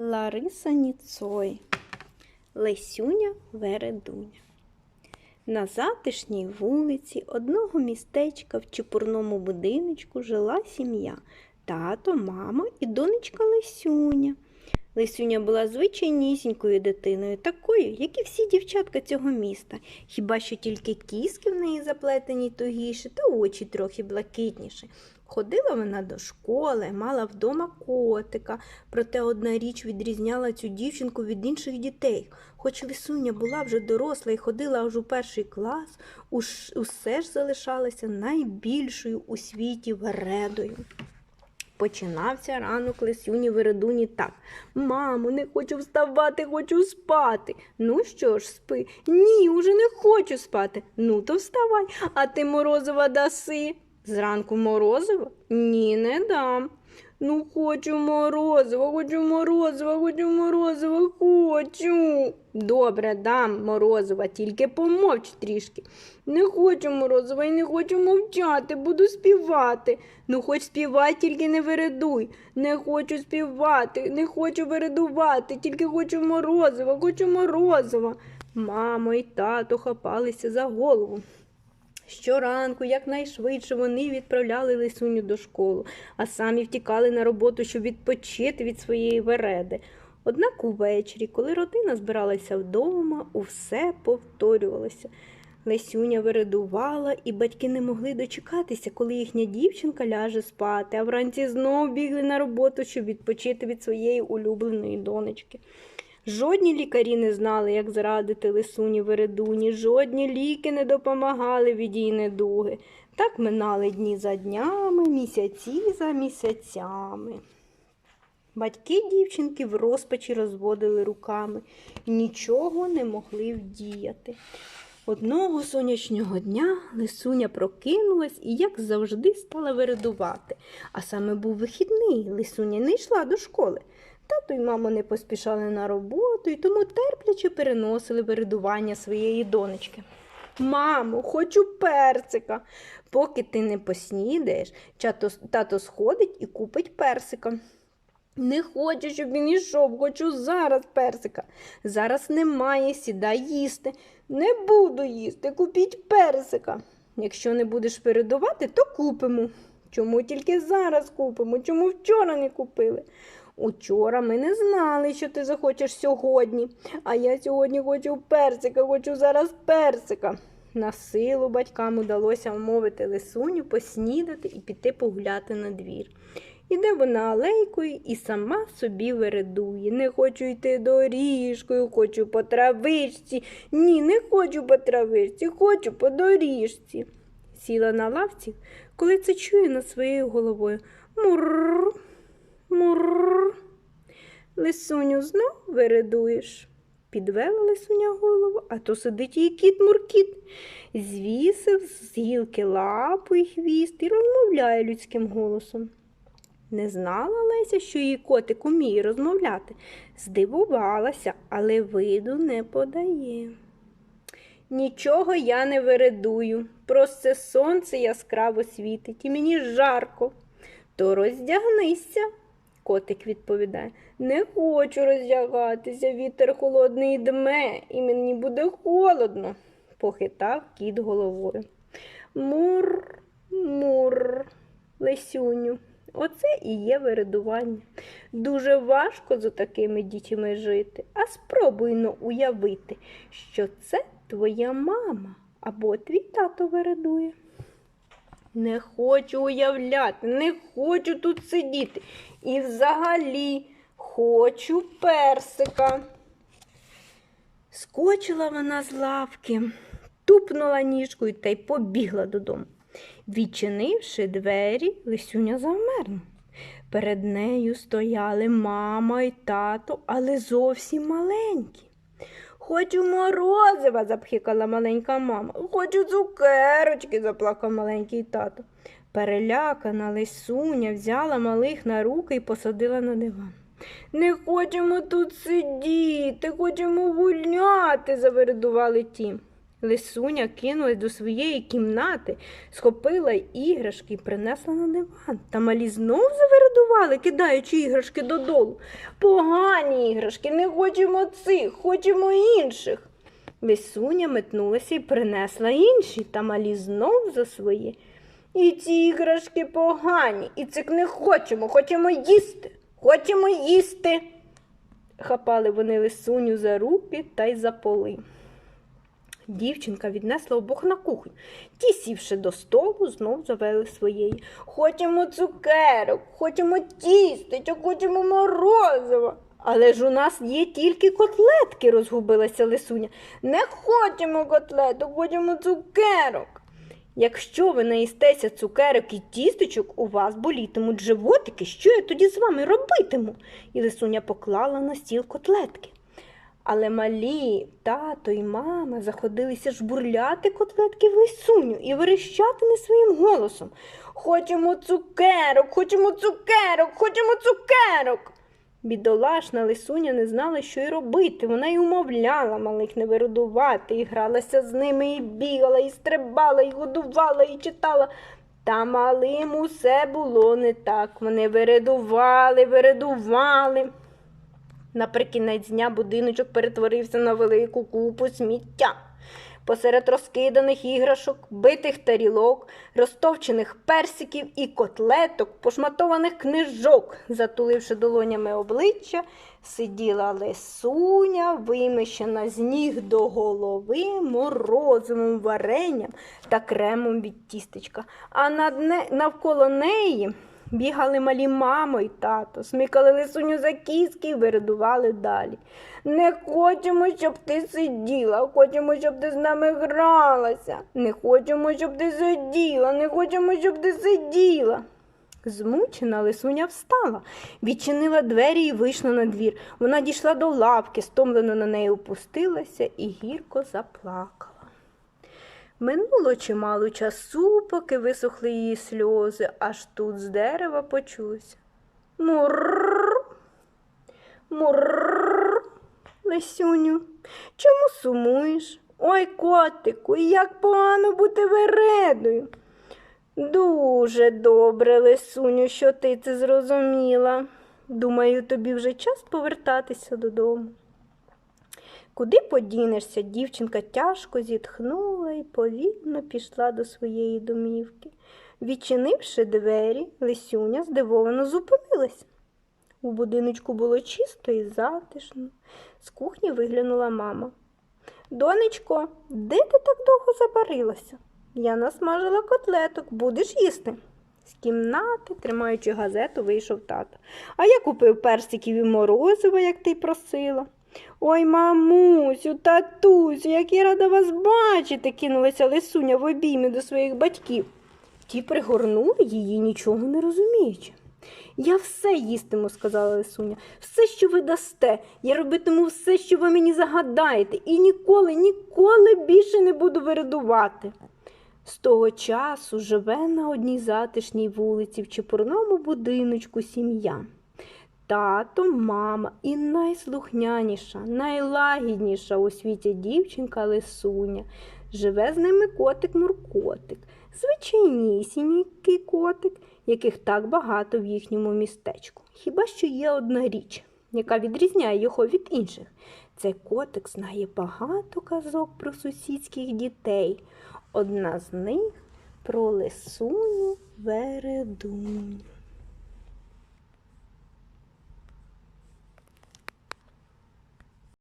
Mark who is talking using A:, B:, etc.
A: Лариса Ніцой, Лесюня Вередуня. На затишній вулиці одного містечка в чепурному будиночку жила сім'я тато, мама і донечка Лесюня. Лесюня була звичайнісінькою дитиною, такою, як і всі дівчатка цього міста, хіба що тільки кіски в неї заплетені тугіше та очі трохи блакитніші. Ходила вона до школи, мала вдома котика, проте одна річ відрізняла цю дівчинку від інших дітей. Хоч Лисуня була вже доросла і ходила аж у перший клас, усе ж залишалася найбільшою у світі вередою. Починався ранок Лисюні Вередуні так. Мамо, не хочу вставати, хочу спати. Ну що ж, спи? Ні, уже не хочу спати. Ну то вставай, а ти морозива даси. Зранку морозиво? Ні, не дам. Ну, хочу морозиво, хочу морозиво, хочу морозиво, хочу. Добре, дам морозиво, тільки помовч трішки. Не хочу морозива і не хочу мовчати, буду співати. Ну, хоч співай, тільки не вередуй. Не хочу співати, не хочу вередувати, тільки хочу морозива, хочу морозива. Мамо і тато хапалися за голову. Щоранку, якнайшвидше, вони відправляли Лисуню до школи, а самі втікали на роботу, щоб відпочити від своєї вереди. Однак увечері, коли родина збиралася вдома, усе повторювалося. Лесюня вередувала, і батьки не могли дочекатися, коли їхня дівчинка ляже спати, а вранці знов бігли на роботу, щоб відпочити від своєї улюбленої донечки. Жодні лікарі не знали, як зрадити лисуні вередуні, жодні ліки не допомагали від її недуги. Так минали дні за днями, місяці за місяцями. Батьки дівчинки в розпачі розводили руками і нічого не могли вдіяти. Одного сонячного дня лисуня прокинулась і, як завжди, стала вередувати. А саме був вихідний, лисуня не йшла до школи. Тато й мама не поспішали на роботу і тому терпляче переносили вередування своєї донечки. Мамо, хочу персика. Поки ти не поснідаєш, тато сходить і купить персика. Не хочу, щоб він йшов, хочу зараз персика. Зараз немає, сідай їсти. Не буду їсти, купіть персика. Якщо не будеш передувати, то купимо. Чому тільки зараз купимо? Чому вчора не купили? Учора ми не знали, що ти захочеш сьогодні, а я сьогодні хочу персика, хочу зараз персика. На силу батькам удалося вмовити лисуню поснідати і піти погуляти на двір. Іде вона алейкою і сама собі вередує. Не хочу йти доріжкою, хочу по травичці. Ні, не хочу по травичці, хочу по доріжці. Сіла на лавці, коли це чує над своєю головою. Мурр, мурр. Лисуню знов вередуєш. Підвела лисуня голову, а то сидить її кіт Муркіт. Звісив з гілки лапу і хвіст і розмовляє людським голосом. Не знала Леся, що її котик уміє розмовляти. Здивувалася, але виду не подає. Нічого я не вередую, просто сонце яскраво світить і мені жарко. То роздягнися, котик відповідає. Не хочу роздягатися, вітер холодний дме, і мені буде холодно, похитав кіт головою. Мур, мур, Лесюню. Оце і є вередування. Дуже важко з такими дітьми жити, а спробуй но уявити, що це твоя мама або твій тато вередує. Не хочу уявляти, не хочу тут сидіти. І взагалі хочу персика. Скочила вона з лавки, тупнула ніжкою та й побігла додому. Відчинивши двері, Лисюня завмерла. Перед нею стояли мама й тато, але зовсім маленькі. Хочу морозива, запхикала маленька мама. Хочу цукерочки, заплакав маленький тато. Перелякана Лисуня взяла малих на руки і посадила на диван. Не хочемо тут сидіти, хочемо гуляти, завередували ті. Лисуня кинулась до своєї кімнати, схопила іграшки і принесла на диван. Та малі знов завередували, кидаючи іграшки додолу. Погані іграшки, не хочемо цих, хочемо інших. Лисуня метнулася і принесла інші, та малі знов за свої. І ці іграшки погані, і цих не хочемо, хочемо їсти, хочемо їсти. Хапали вони лисуню за руки та й за поли. Дівчинка віднесла обох на кухню. Ті, сівши до столу, знов завели своєї. Хочемо цукерок, хочемо тістечок, хочемо морозива. Але ж у нас є тільки котлетки, розгубилася лисуня. Не хочемо котлеток, хочемо цукерок. Якщо ви наїстеся цукерок і тістечок, у вас болітимуть животики, що я тоді з вами робитиму? І лисуня поклала на стіл котлетки. Але малі тато і мама заходилися жбурляти котлетки в лисуню і верещати не своїм голосом. Хочемо цукерок, хочемо цукерок, хочемо цукерок. Бідолашна лисуня не знала, що й робити. Вона й умовляла малих не виродувати, і гралася з ними, і бігала, і стрибала, і годувала, і читала. Та малим усе було не так. Вони виредували, виредували. Наприкінець дня будиночок перетворився на велику купу сміття. Посеред розкиданих іграшок, битих тарілок, розтовчених персиків і котлеток, пошматованих книжок, затуливши долонями обличчя, сиділа лисуня, вимищена з ніг до голови морозивим варенням та кремом від тістечка. А над не... навколо неї Бігали малі мамо й тато, смикали лисуню за кіски і виридували далі. Не хочемо, щоб ти сиділа, хочемо, щоб ти з нами гралася. Не хочемо, щоб ти сиділа, не хочемо, щоб ти сиділа. Змучена лисуня встала, відчинила двері і вийшла на двір. Вона дійшла до лавки, стомлено на неї опустилася і гірко заплакала. Минуло чимало часу, поки висохли її сльози, аж тут з дерева почулося. Мурр. Мурр. Лисюню, чому сумуєш? Ой, котику, як погано бути вередою. Дуже добре, Лисуню, що ти це зрозуміла. Думаю, тобі вже час повертатися додому. Куди подінешся? Дівчинка тяжко зітхнула і повільно пішла до своєї домівки. Відчинивши двері, Лисюня здивовано зупинилась. У будиночку було чисто і затишно. З кухні виглянула мама. Донечко, де ти так довго забарилася? Я насмажила котлеток, будеш їсти? З кімнати, тримаючи газету, вийшов тато. А я купив персиків і морозиво, як ти й просила. Ой, мамусю, татусю, як я рада вас бачити, кинулася лисуня в обійми до своїх батьків. Ті пригорнули її, нічого не розуміючи. Я все їстиму, сказала Лисуня, все, що ви дасте. Я робитиму все, що ви мені загадаєте, і ніколи, ніколи більше не буду вирядувати. З того часу живе на одній затишній вулиці в чепурному будиночку сім'я. Тато, мама і найслухняніша, найлагідніша у світі дівчинка Лисуня. Живе з ними котик Муркотик, звичайнісінький котик, яких так багато в їхньому містечку. Хіба що є одна річ, яка відрізняє його від інших. Цей котик знає багато казок про сусідських дітей. Одна з них про лисуню Вередуню.